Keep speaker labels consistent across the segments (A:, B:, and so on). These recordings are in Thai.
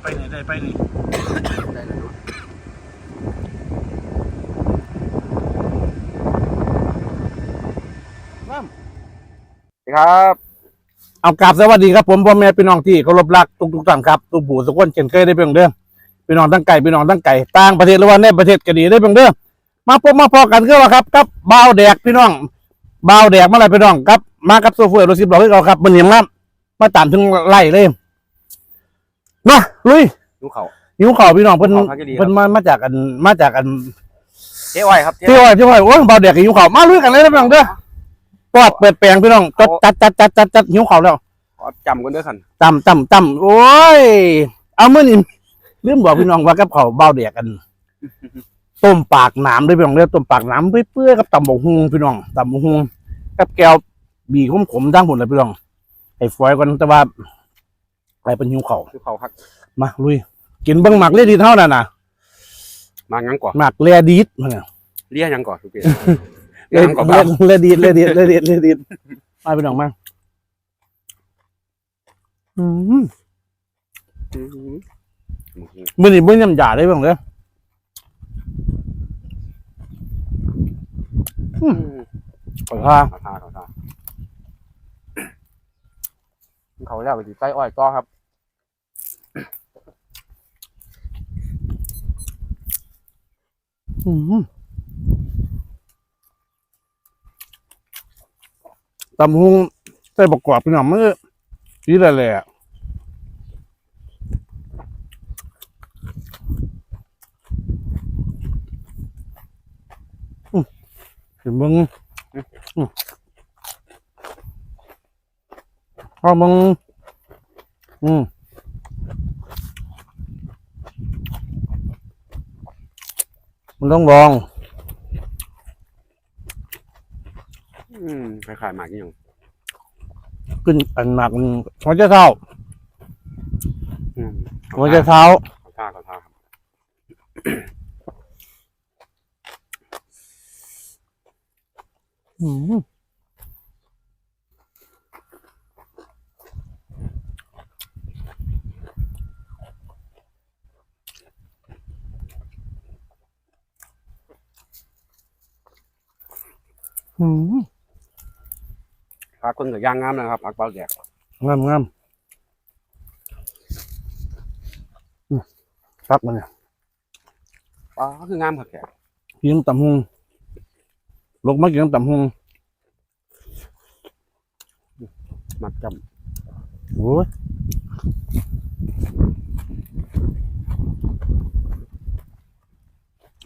A: ไปนี่ได้ไปนี่
B: ได้แล้วเนาะครับ
A: เอากราบสวัสดีครับผมพ่อแม่พี่น้องที่เคารพรักทุกทุกๆท่านครับทุกผู้ทุกคนเช่นเคยได้เพียงเดิมพี่น้องทั้งไก่พี่น้องทั้งไก่ต่างประเทศหรือว่าในประเทศก็ดีได้เพียงเดิมมาพบมาพอกันก็ว่าครับกับบ่าวแดกพี่น้องบ่าวแดกมาอะไรพี่น้องครับ มากับโซเฟอร์รถสิบล้อที่เราครับมันเหนียงน้ำมาตามถึงไล่เลยเนาะลุย
B: ดูเขา
A: หิวข่าวพี่น้องเพิ่น
B: หิวข้าวก็ดีครับ
A: เพิ่นมามาจากกันมาจากกัน
B: เจ๊อ้อยครับเจ๊
A: ที่ว่าที่ว่าโอ้ยบ่าวแดกกับหิวข่าวมาลุยกันเลยนะพี่น้องเด้อปอดเปิดแปลงพี่น้องจัดจัดจัดจัดจัดจัดหิวข่าวแล้ว
B: ขอจำกันด้วยคัน
A: จำจำจำโอ้ย เอามื่อนี่ลืมบอกพี่น้องว่ากับเขาวเบาเดียกัน ต้มปากหนามด้วยพี่น้องเรียกต้มปากหนามเปื่อยๆกับตำบกฮุงพี่น้องตำบกฮุงกับแก้วบีขมขมๆทั้งหมดเลยพี่น้องไอ้ฝอยกันแต่ว่าอะ ไรเป็นหิวเขาว
B: คือเขาฮัก
A: มาลุย กินเบิ้งหมักเลียดีเท่านั้นน่ะ
B: มางั้นก่อน
A: หมักเลียดีดมันน่ะ
B: เรียกยังก่อนทุกที
A: เลีย
B: หยังก่อนครับ
A: เลียดีดเลียดีดเลียดีดเลียดีดมาพี่น้องมาอืมมื่อนี้เบิ้งยำหยาได้พี่น้องเด้อขอท่า
B: เขาท่าเขาท่าเขาแล้วไปสิใส่อ้อยต่อครับ
A: อืม ตำหุงใส่ประกอบพี่น้องมันก็ดีเลยแหละอืมเห็นมึงอืมพอมึงอืม มันต้องลอง
B: อืมคล้ายๆหมากนี่ยัง
A: ขึ้นอันหนักมันหัวใจเท้า
B: อืม
A: หัวใจเท้า
B: เขาท่าเขาท่าครับ
A: อืม อืม
B: พักคนกับย่างงามนะครับพักเบาแดก
A: งามงามอืมครับมันเนี่ย
B: อ๋อคืองามครับแก
A: กินตำหงลกมากินตำหง
B: มักจ
A: โอ้ย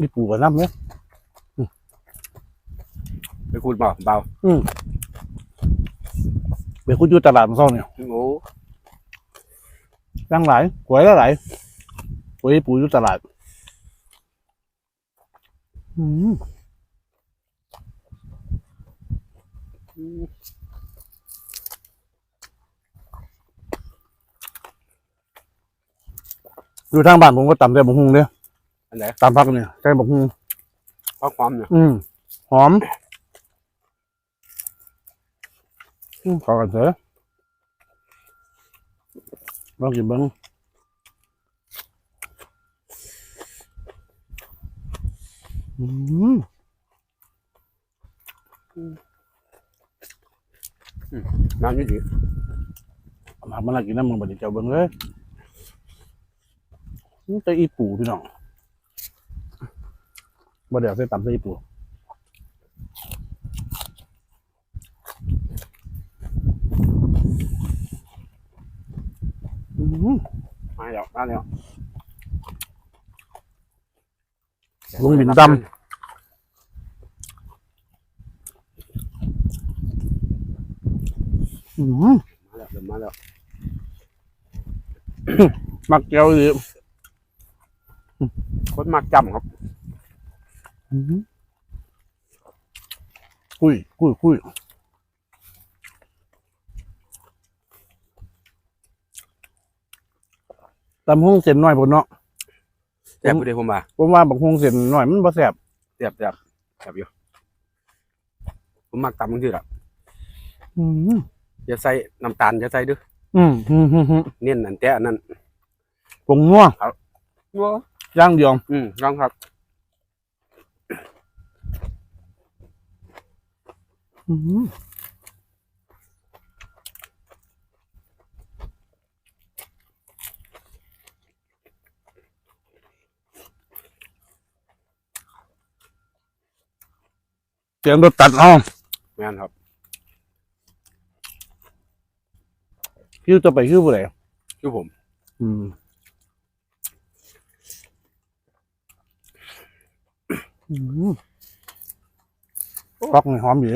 A: นี่ปูกับน้ำเนี่ยำ
B: ไปคูดเบาเบา
A: ไปคุยอยู่ตลาดมันซ่องเนี่ย
B: โอ้
A: ร่างหลายกวยแล้วหลายกวยปูอยู่ตลาด อืมอยู่ทางบ้านผมก็ตำแต่บกฮุงเนี่ย
B: อันไหน
A: ตำพักเนี่ยใส่บกฮุง
B: พักความเนี่ย
A: อืม หอมอืม ขอกันเถอะลองกินบ้างอืม
B: น้ำยืดดี
A: มามาลากินน้ำมึงบัดนี้เจ้าเบิ้งเลยนี่แต่อีปูพี่น้องบ่เดี๋ยวใส่ตำใส่อีปู ม
B: มาแล้วมาแล้ว
A: ลุงบินดำอืม
B: มาแล้วเดินมาแล้ว
A: มักเจียวอีก
B: คนมักจำครับ
A: คุยคุยคุย ตำฮงเส้นน้อยพนเนาะ
B: แซ่บอยู่เด้ผมว่า
A: ผมว่าบักฮงเส้นน้อยมันบ่แซ่บ
B: แซ่บแซ่บแซ่บอยู่ผมมักตำบางทีละ
A: อืม
B: อย่าใส่น้ำตาลอย่าใส่เด้วย
A: อืมอืมอืมอืม
B: เน้นอันแต่อันนั้น
A: ผงนัว
B: ว้า
A: ย่างเดียว
B: อืมลองครับ
A: อื้อ สียงรถตัดเอา
B: แม่นครับ
A: คิวจะไปคิวผู้ใด
B: คือผม
A: อืมอืมฟักนี่หอมอยู่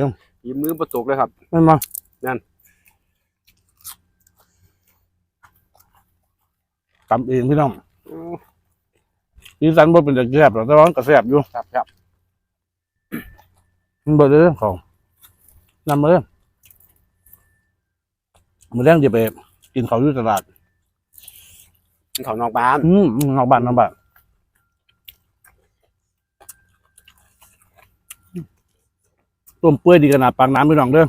B: ยิ้มมือประตกเลยครับ
A: ไม่นมา
B: นั่น
A: ตำเองพี่น้อง
B: โอ้
A: สีสันบ่เป็นจากแซ่บหรอกแต่ว่ามันก็แซ่บอยู่
B: ครับครับ
A: มันเบิดเลยของนำมาเลยมือแรงจะไปกินเขาวอยู่ตลาด
B: เขานอกบ้าน
A: อืมอืมนอกบ้านนอกบ้านต้มเปื่อยดีขนาดปากน้ำพี่น้องเด้อ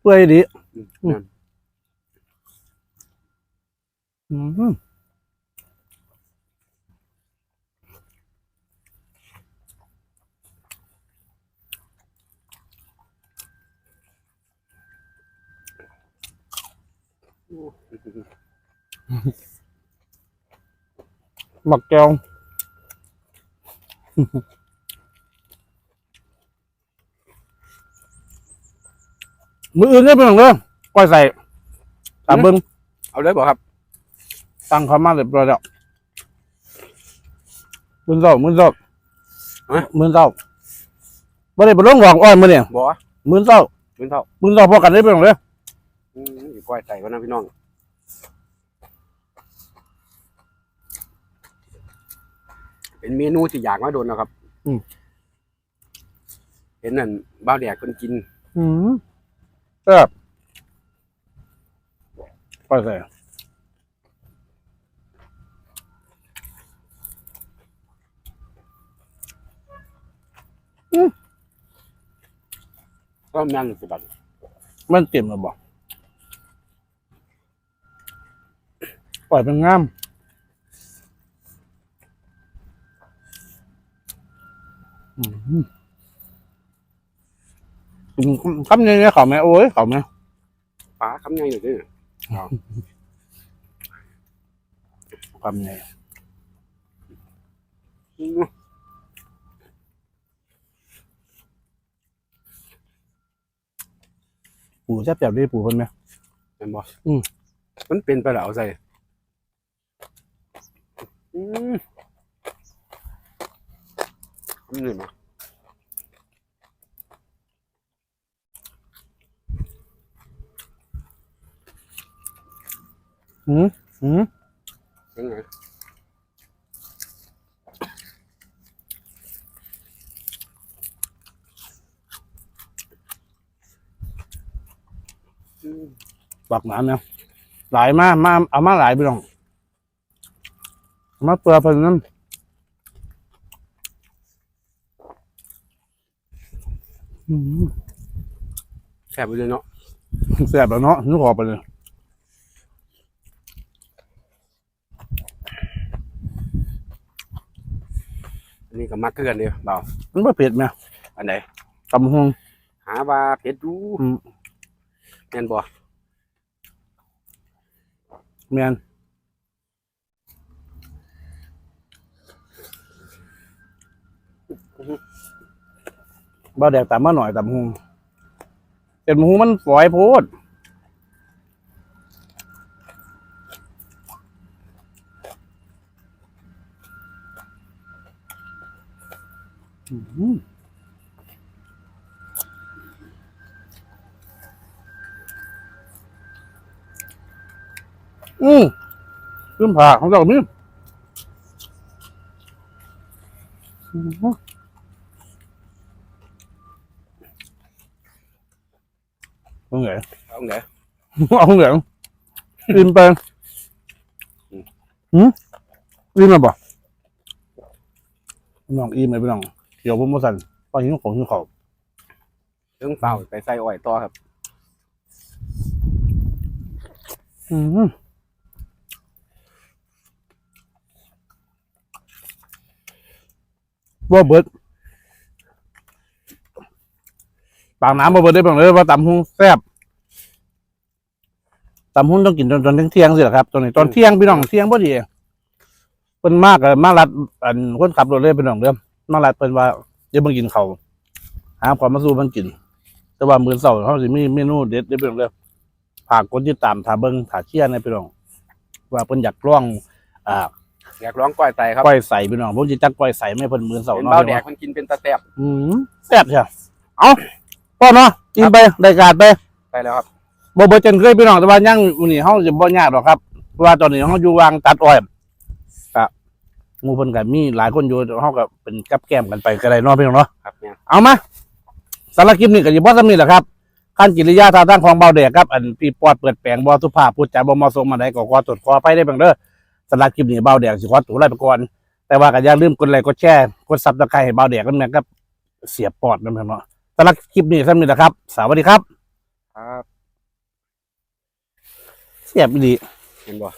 A: เปื่อยดี
B: อืม
A: อืม หมักแก้วมืออื่นได้เป็นของเรื่องก้อยใส่ตามเบิ้ง
B: เอาเลยบอกครับ
A: ตั้งเขามาเรียบร้อยแล้วมือเศร้ามือเศร้า
B: ฮะ
A: มือเศร้าไม่ได้ไปลงหลอกอ้อยมือเนี่ย
B: บอกว่า
A: มือเศร้า
B: เป็นเท่า
A: มือเศร้าพอกันได้เป็นของเรื่อง
B: อืมอยู่ ก้อยใส่กันนะพี่น้องเป็นเมนูที่อยากมาโดนนะครับเห็นนั่นบ้าวแดกคนกิน
A: อืมแซ่บก้อยใส่
B: ก็แม่นสิบัด
A: มันเต็มแล้วบอก ปล่อยเป็นงามอืมกินคำนี้เนี่ยเขาไหมโอ้ยเขาไหม
B: ป้าคำยังอยู่ด้วย
A: คำนี้
B: อืม
A: ปูแซ่บแบบนี้ปูเพิ่นไหม
B: เห็นบ่
A: อืม
B: มันเป็นไปแล้วเอาใส่ อืมนี้มา
A: หืมหืม
B: เป็นไง
A: ปักหน้ำเนี่ยหลายมากมาเอามาหลายไปลอง มาเปลือเพิ่นน้ำอืม
B: แซ่บไปเลยเนาะ
A: แซ่บแล้วเนาะนึกออกไปเลย
B: อันนี้ก็มักคือกันเดียวเบา
A: มันไม่เผ็ดไหม
B: อันไหน
A: ตำหง
B: หาว่าเผ็ดดู
A: อืม
B: แม่นบ่
A: แมน บ่แดกตามมาหน่อยตำหงเป็นหูมันฝอยโพดอืมอืมขึ้นผ่าของเจ้ามีอืมเนเอาไงอิ่ม
B: Ông
A: Nguyễn. Ông Nguyễn. ông Nguyễn. Im bên. Ừ. Im là bỏ. Ông im này bên ông. Kiểu bông mô sần. Bao nhiêu khổ như khổ. Đứng vào cái say ỏi to hợp. Ừ. ว่าเบิด ปากน้ำบ่เบิดได้บ้างเลยว่าตำหุงแซ่บตำหุงต้องกินจนจนถึงเที่ยงสิล่ะครับตอนนี้ตอนเที่ยงพี่น้องเที่ยงพอดีเพิ่นมากเลยมาลัดอันคนขับรถเลยพี่น้องเด้อมาลัดเพิ่นว่าเดี๋ยวเบิ่งกินข้าวหาความมาสู้เพิ่นกิน แต่ว่ามื้อเช้าเขาสิมีเมนูเด็ดเด้อพี่น้องเด้อฝากกดติดตามถ้าเบิ่งถ้าเชียร์นะพี่น้องว่าเพิ่นอยากลอง อ่า
B: อยากร้องก้อยไตครับ
A: ก้อยใส่พี่น้องผมจะจักก้อยใส่ไม่เพิ่นมื้อเช้า
B: เป็น
A: เนาะ
B: เบ้าแดกมันกินเป็นตะแตบ
A: อืมแซ่บใช่เอา พ่อเนาะกินไปได้การไป
B: ไปแล้วครับ
A: บ่เบิดจนเคยพี่น้องแต่ว่ายังมื้อนี้เฮาจะบ่ยากหรอกครับเพราะว่าตอนนี้เฮาอยู่วางตัดอ้อยก็หมู่เพิ่นก็มีหลายคนอยู่เฮาก็เป็นกับแก้มกันไปก็ได้เนาะพี่น้องเนาะ
B: ครับเนี่ย
A: เอามาสารบคลิปนี้ก็สิบ่ซ้ำนี้แหละครับขั้นกิริยาท่าทางของเบาแดกครับ อันพี่ปอดเปิดแปลงบ่สุภาพพูดจาบ่เหมาะสมมาได้ก็ขอตรวจขอไปได้เบ้างเด้อสำหรับคลิปนี้เบาแดกสิขอตัวลาไปก่อนแต่ว่าก็อย่าลืมกดไลค์กดแชร์กดซับสไครต์ให้เบาแดกกันแม่นครับเสียบปอดนำเนาะสำหรับคลิปนี้ซ้ำนี้แหละครับ สวัสดีครับ
B: ครับ
A: เสียบอีหลี
B: เห็นบ่